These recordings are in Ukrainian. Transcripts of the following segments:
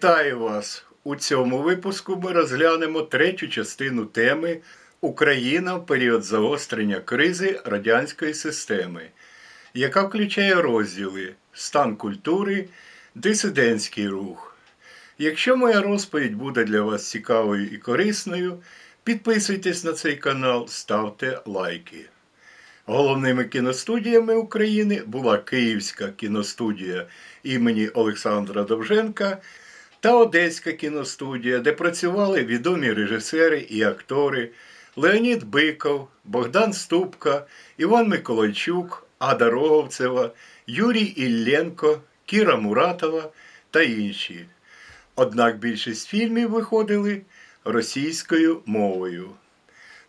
Вітаю вас! У цьому випуску ми розглянемо третю частину теми Україна в період загострення кризи радянської системи, яка включає розділи Стан культури, Дисидентський рух. Якщо моя розповідь буде для вас цікавою і корисною, підписуйтесь на цей канал, ставте лайки. Головними кіностудіями України була Київська кіностудія імені Олександра Довженка та Одеська кіностудія, де працювали відомі режисери і актори Леонід Биков, Богдан Ступка, Іван Миколайчук, Ада Роговцева, Юрій Ілленко, Кіра Муратова та інші. Однак більшість фільмів виходили російською мовою.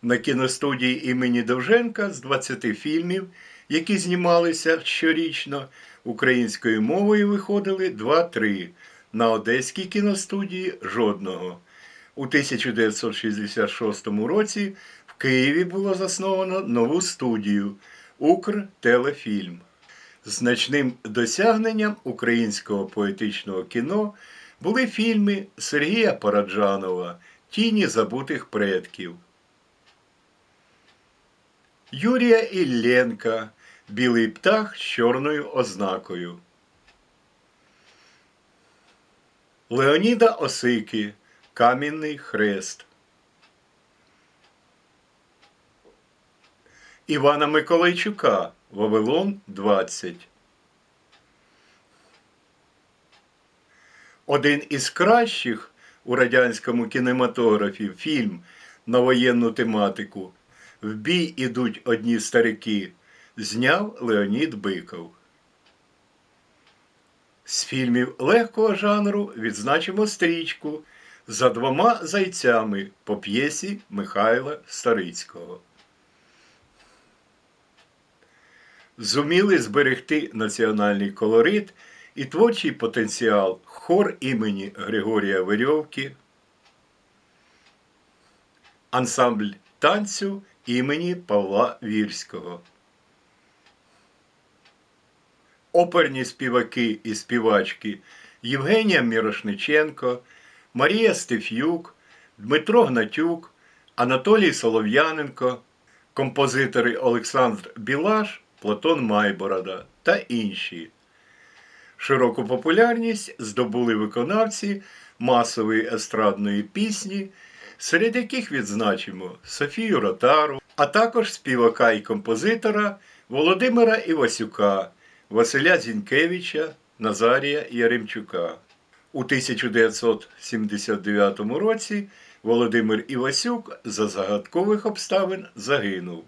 На кіностудії імені Довженка з 20 фільмів, які знімалися щорічно, українською мовою виходили 2-3. На Одеській кіностудії жодного. У 1966 році в Києві було засновано нову студію Укртелефільм. Значним досягненням українського поетичного кіно були фільми Сергія Параджанова Тіні забутих предків. Юрія Ілленка Білий птах з чорною ознакою. Леоніда Осики Камінний хрест. Івана Миколайчука Вавилон 20. Один із кращих у радянському кінематографі фільм на воєнну тематику В бій ідуть одні старики зняв Леонід Биков. З фільмів легкого жанру відзначимо стрічку за двома зайцями по п'єсі Михайла Старицького. Зуміли зберегти національний колорит і творчий потенціал хор імені Григорія Верьовки, ансамбль танцю імені Павла Вірського. Оперні співаки і співачки Євгенія Мірошниченко, Марія Стеф'юк, Дмитро Гнатюк, Анатолій Солов'яненко, композитори Олександр Білаш, Платон Майборода та інші. Широку популярність здобули виконавці масової естрадної пісні, серед яких відзначимо Софію Ротару, а також співака і композитора Володимира Івасюка, Василя Зінкевича, Назарія Яремчука. У 1979 році Володимир Івасюк за загадкових обставин загинув.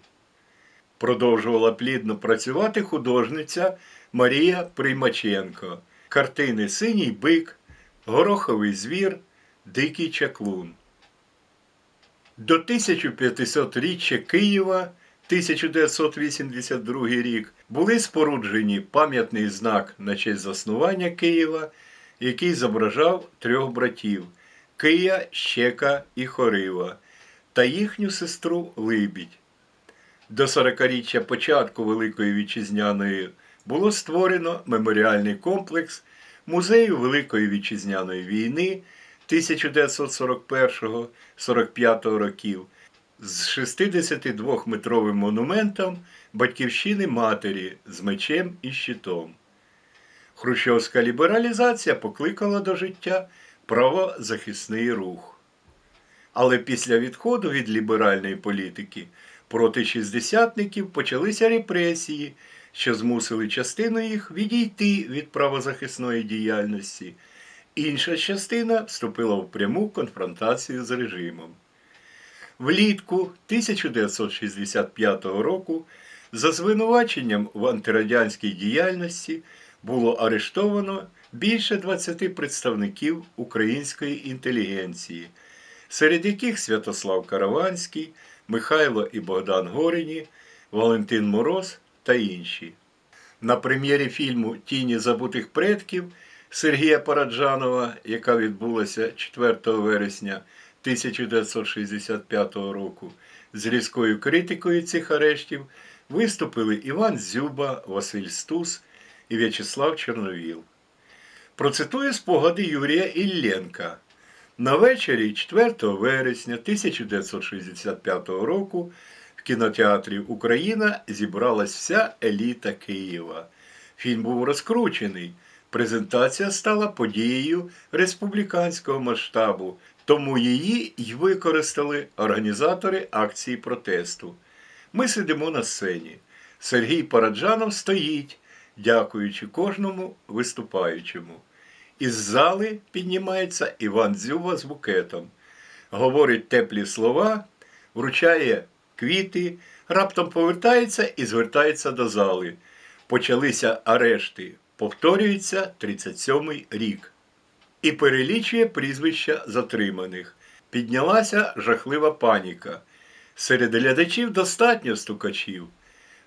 Продовжувала плідно працювати художниця Марія Приймаченко. Картини Синій бик, Гороховий звір, Дикий чаклун. До 1500-річчя Києва 1982 рік були споруджені пам'ятний знак на честь заснування Києва, який зображав трьох братів Кия, Щека і Хорива та їхню сестру Либідь. До 40-річчя початку Великої Вітчизняної було створено меморіальний комплекс Музею Великої Вітчизняної війни 1941-45 років з 62-метровим монументом Батьківщини Матері з мечем і щитом. Хрущовська лібералізація покликала до життя правозахисний рух. Але після відходу від ліберальної політики проти шістдесятників почалися репресії, що змусили частину їх відійти від правозахисної діяльності. Інша частина вступила в пряму конфронтацію з режимом. Влітку 1965 року за звинуваченням в антирадянській діяльності було арештовано більше 20 представників української інтелігенції, серед яких Святослав Караванський, Михайло і Богдан Горіні, Валентин Мороз та інші. На прем'єрі фільму Тіні забутих предків Сергія Параджанова, яка відбулася 4 вересня 1965 року, з різкою критикою цих арештів виступили Іван Зюба, Василь Стус і В'ячеслав Чорновіл. Процитую спогади Юрія Ілленка. На вечорі 4 вересня 1965 року в кінотеатрі Україна зібралась вся еліта Києва. Фільм був розкручений. Презентація стала подією республіканського масштабу, тому її й використали організатори акції протесту. Ми сидимо на сцені. Сергій Параджанов стоїть, дякуючи кожному виступаючому. Із зали піднімається Іван Дзюба з букетом, говорить теплі слова, вручає квіти, раптом повертається і звертається до зали. Почалися арешти. Повторюється 37-й рік. І перелічує прізвища затриманих. Піднялася жахлива паніка. Серед глядачів достатньо стукачів.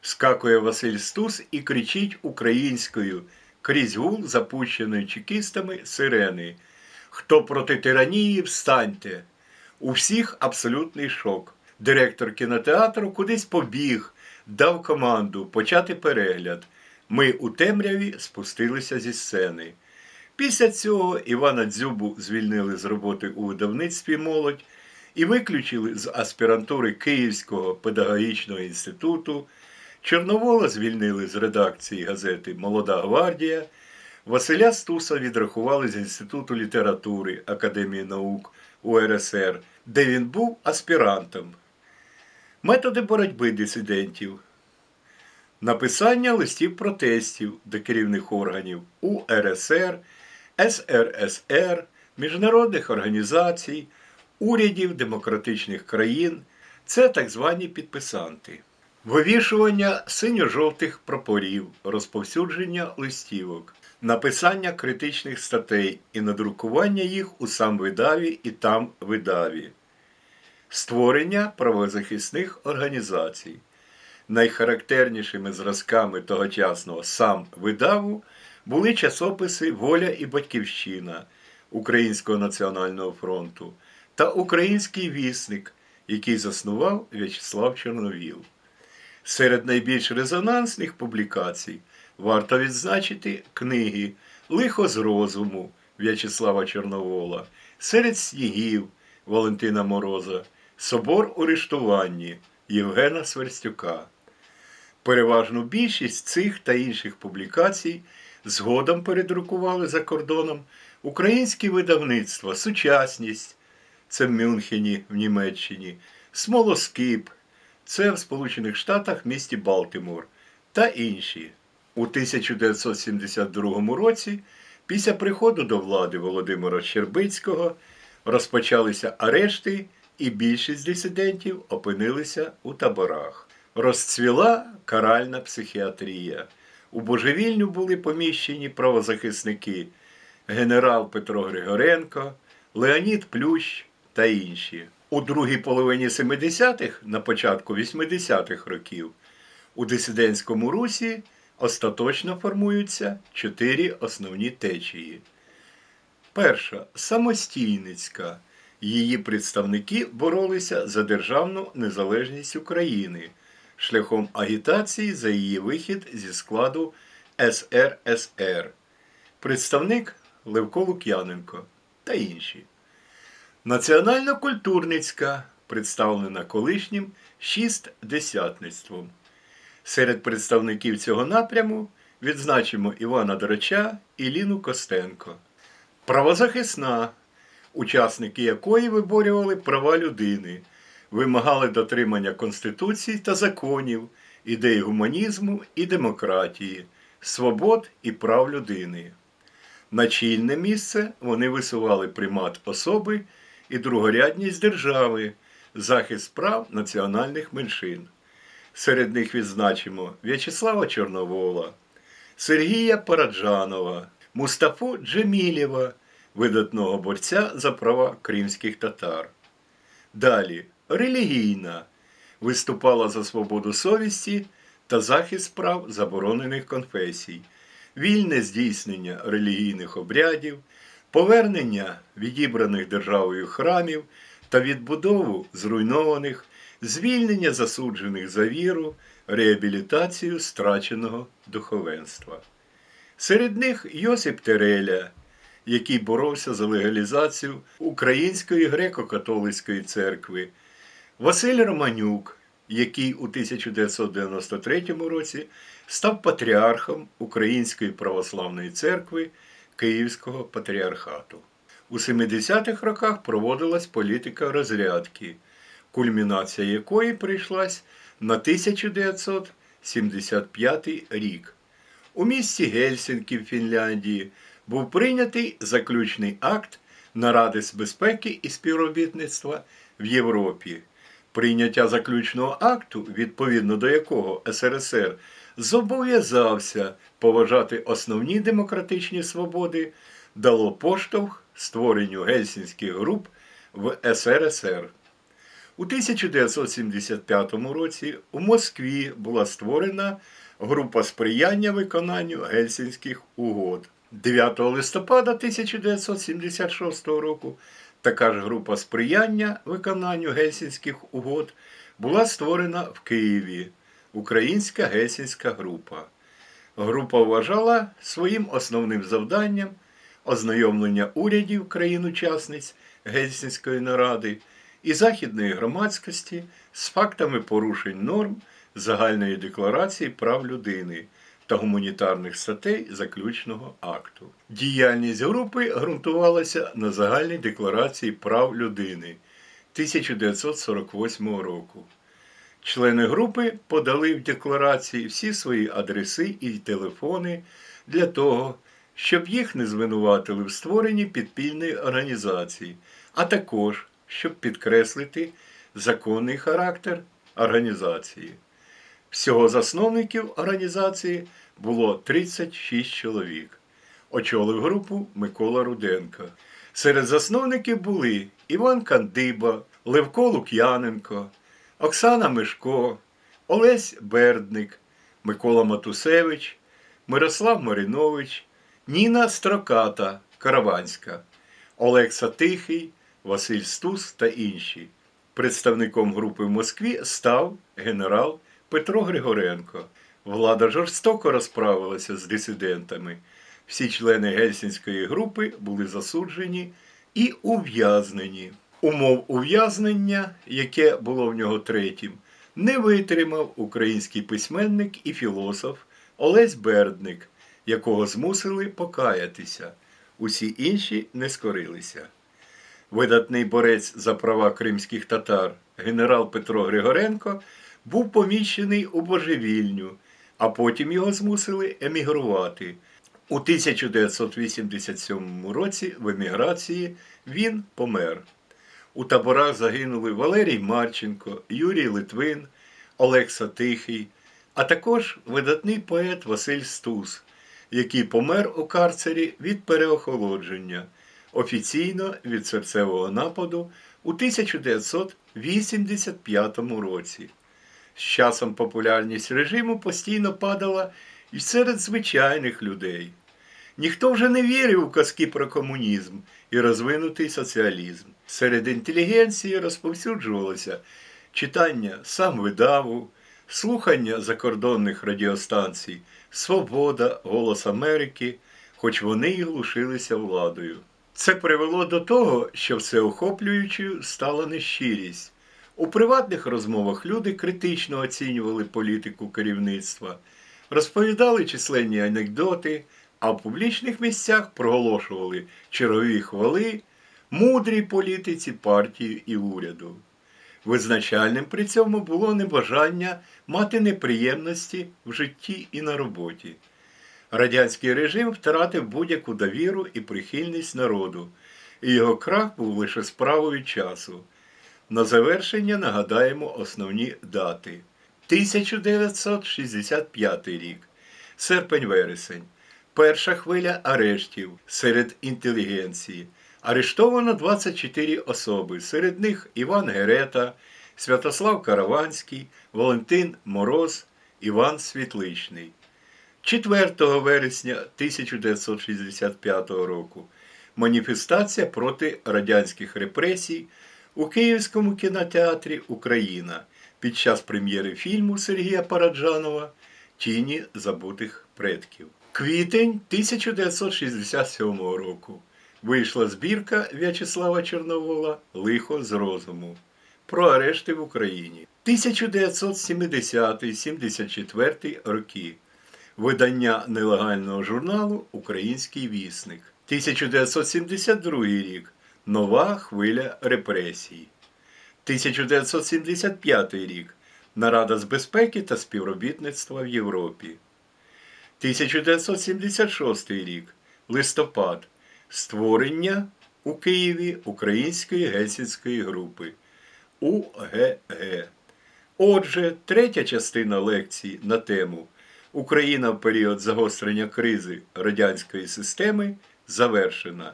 Скакує Василь Стус і кричить українською крізь гул, запущеної чекістами сирени. Хто проти тиранії, встаньте. У всіх абсолютний шок. Директор кінотеатру кудись побіг, дав команду почати перегляд. Ми у темряві спустилися зі сцени. Після цього Івана Дзюбу звільнили з роботи у видавництві молодь і виключили з аспірантури Київського педагогічного інституту. Чорновола звільнили з редакції газети Молода гвардія. Василя Стуса відрахували з Інституту літератури Академії наук УРСР, де він був аспірантом. Методи боротьби дисидентів. Написання листів протестів до керівних органів УРСР, СРСР, міжнародних організацій, урядів демократичних країн це так звані підписанти. Вивішування синьо-жовтих прапорів, розповсюдження листівок, написання критичних статей і надрукування їх у сам видаві і там видаві, створення правозахисних організацій. Найхарактернішими зразками тогочасного сам видаву були часописи Воля і Батьківщина Українського національного фронту та Український вісник, який заснував В'ячеслав Чорновіл. Серед найбільш резонансних публікацій варто відзначити книги Лихо з розуму В'ячеслава Чорновола, Серед снігів Валентина Мороза, Собор у рештуванні Євгена Сверстюка. Переважну більшість цих та інших публікацій згодом передрукували за кордоном українські видавництва Сучасність це в Мюнхені в Німеччині, Смолоскип це в Сполучених Штатах місті Балтимор та інші. У 1972 році, після приходу до влади Володимира Щербицького, розпочалися арешти, і більшість дисидентів опинилися у таборах. Розцвіла каральна психіатрія. У божевільню були поміщені правозахисники генерал Петро Григоренко, Леонід Плющ та інші. У другій половині 70-х, на початку 80-х років, у дисидентському русі остаточно формуються чотири основні течії. Перша самостійницька. Її представники боролися за державну незалежність України шляхом агітації за її вихід зі складу СРСР, представник Левко Лук'яненко та інші. Національно-культурницька, представлена колишнім шістдесятництвом. Серед представників цього напряму відзначимо Івана Драча і Ліну Костенко. Правозахисна, учасники якої виборювали права людини, вимагали дотримання Конституції та законів, ідей гуманізму і демократії, свобод і прав людини. На чільне місце вони висували примат особи і другорядність держави, захист прав національних меншин. Серед них відзначимо В'ячеслава Чорновола, Сергія Параджанова, Мустафу Джемілєва, видатного борця за права кримських татар. Далі релігійна виступала за свободу совісті та захист прав заборонених конфесій, вільне здійснення релігійних обрядів, повернення відібраних державою храмів та відбудову зруйнованих, звільнення засуджених за віру, реабілітацію страченого духовенства. Серед них Йосип Тереля, який боровся за легалізацію Української греко-католицької церкви, Василь Романюк, який у 1993 році став патріархом Української православної церкви Київського патріархату. У 70-х роках проводилась політика розрядки, кульмінація якої прийшлась на 1975 рік. У місті Гельсінкі в Фінляндії був прийнятий заключний акт Наради з безпеки і співробітництва в Європі. Прийняття заключного акту, відповідно до якого СРСР зобов'язався поважати основні демократичні свободи, дало поштовх створенню гельсінських груп в СРСР. У 1975 році у Москві була створена група сприяння виконанню гельсінських угод. 9 листопада 1976 року така ж група сприяння виконанню гельсінських угод була створена в Києві Українська гельсінська група. Група вважала своїм основним завданням ознайомлення урядів країн-учасниць Гельсінської наради і західної громадськості з фактами порушень норм Загальної декларації прав людини та гуманітарних статей заключного акту. Діяльність групи ґрунтувалася на Загальній декларації прав людини 1948 року. Члени групи подали в декларації всі свої адреси і телефони для того, щоб їх не звинуватили в створенні підпільної організації, а також щоб підкреслити законний характер організації. Всього засновників організації було 36 чоловік. Очолив групу Микола Руденко. Серед засновників були Іван Кандиба, Левко Лук'яненко, Оксана Мишко, Олесь Бердник, Микола Матусевич, Мирослав Маринович, Ніна Строката Караванська, Олекса Тихий, Василь Стус та інші. Представником групи в Москві став генерал Петро Григоренко. Влада жорстоко розправилася з дисидентами. Всі члени Гельсінської групи були засуджені і ув'язнені. Умов ув'язнення, яке було в нього третім, не витримав український письменник і філософ Олесь Бердник, якого змусили покаятися. Усі інші не скорилися. Видатний борець за права кримських татар генерал Петро Григоренко був поміщений у божевільню, а потім його змусили емігрувати. У 1987 році в еміграції він помер. У таборах загинули Валерій Марченко, Юрій Литвин, Олекса Тихий, а також видатний поет Василь Стус, який помер у карцері від переохолодження, офіційно від серцевого нападу у 1985 році. З часом популярність режиму постійно падала і серед звичайних людей. Ніхто вже не вірив у казки про комунізм і розвинутий соціалізм. Серед інтелігенції розповсюджувалося читання сам видаву, слухання закордонних радіостанцій, Свобода, Голос Америки, хоч вони й глушилися владою. Це привело до того, що всеохоплюючою стала нещирість. У приватних розмовах люди критично оцінювали політику керівництва, розповідали численні анекдоти, а в публічних місцях проголошували чергові хвали мудрій політиці партії і уряду. Визначальним при цьому було небажання мати неприємності в житті і на роботі. Радянський режим втратив будь-яку довіру і прихильність народу, і його крах був лише справою часу. На завершення нагадаємо основні дати. 1965 рік, серпень-вересень. Перша хвиля арештів серед інтелігенції. Арештовано 24 особи, серед них Іван Герета, Святослав Караванський, Валентин Мороз, Іван Світличний. 4 вересня 1965 року маніфестація проти радянських репресій у Київському кінотеатрі Україна під час прем'єри фільму Сергія Параджанова Тіні забутих предків. Квітень 1967 року вийшла збірка В'ячеслава Чорновола Лихо з розуму про арешти в Україні. 1970-74 роки. Видання нелегального журналу Український вісник. 1972 рік. Нова хвиля репресій. 1975 рік. Нарада з безпеки та співробітництва в Європі. 1976 рік. Листопад. Створення у Києві Української гельсінської групи УГГ. Отже, третя частина лекції на тему Україна в період загострення кризи радянської системи завершена.